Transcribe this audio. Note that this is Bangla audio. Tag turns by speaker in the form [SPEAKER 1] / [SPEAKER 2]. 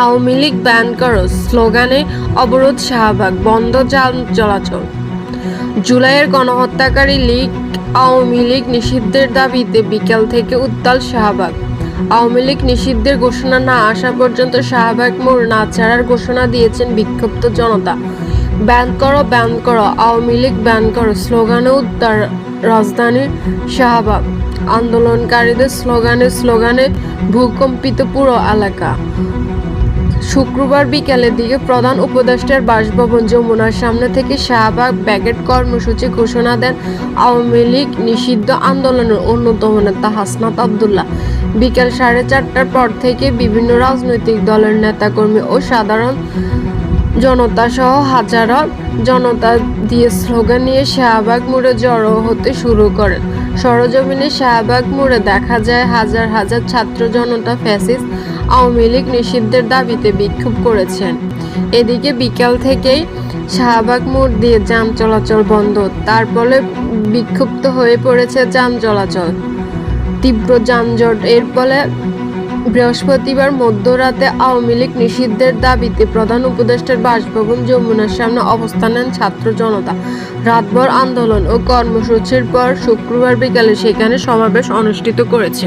[SPEAKER 1] আওয়ামী লীগ ব্যান করো স্লোগানে অবরোধ শাহবাগ, বন্ধ যান চলাচল। জুলাইয়ের গণহত্যাকারী লীগ, আওয়ামী লীগ নিষিদ্ধের দাবিতে বিকেল থেকে উত্তাল শাহবাগ। আওয়ামী লীগ নিষিদ্ধের ঘোষণা না আসা পর্যন্ত শাহবাগ মোড় না ছাড়ার ঘোষণা দিয়েছেন বিক্ষুব্ধ জনতা। ব্যান করো ব্যান করো, আওয়ামী লীগ ব্যান করো স্লোগানে উত্তাল রাজধানীর শাহবাগ। আন্দোলনকারীদের স্লোগানে স্লোগানে ভূকম্পিত পুরো এলাকা। শুক্রবার বিকেলের দিকে প্রধান উপদেষ্টার বাসভবন যমুনার সামনে থেকে শাহবাগ ব্যাগেট কর্মসূচি ঘোষণা দেন আওয়ামী লীগ নিষিদ্ধ আন্দোলনের অন্যতম নেতা হাসনাত আবদুল্লাহ। বিকেল সাড়ে চারটার পর থেকে বিভিন্ন রাজনৈতিক দলের নেতাকর্মী ও সাধারণ জনতা সহ হাজারো জনতা দিয়ে স্লোগান নিয়ে শাহবাগ মোড়ে জড়ো হতে শুরু করেন। সরজমিনে শাহবাগ মোড়ে দেখা যায় হাজার হাজার ছাত্র জনতা ফ্যাসিস্ট আওয়ামী লীগ নিষিদ্ধের দাবিতে বিক্ষোভ করেছেন। এদিকে বিকাল থেকেই শাহবাগ মোড় দিয়ে যান চলাচল বন্ধ, তার ফলে বিক্ষুব্ধ হয়ে পড়েছে যান চলাচল। তীব্র যানজট, এর ফলে বৃহস্পতিবার মধ্যরাতে আওয়ামী লীগ নিষিদ্ধের দাবিতে প্রধান উপদেষ্টার বাসভবন যমুনার সামনে অবস্থান নেন ছাত্র জনতা। রাতভর আন্দোলন ও কর্মসূচির পর শুক্রবার বিকালে সেখানে সমাবেশ অনুষ্ঠিত করেছেন।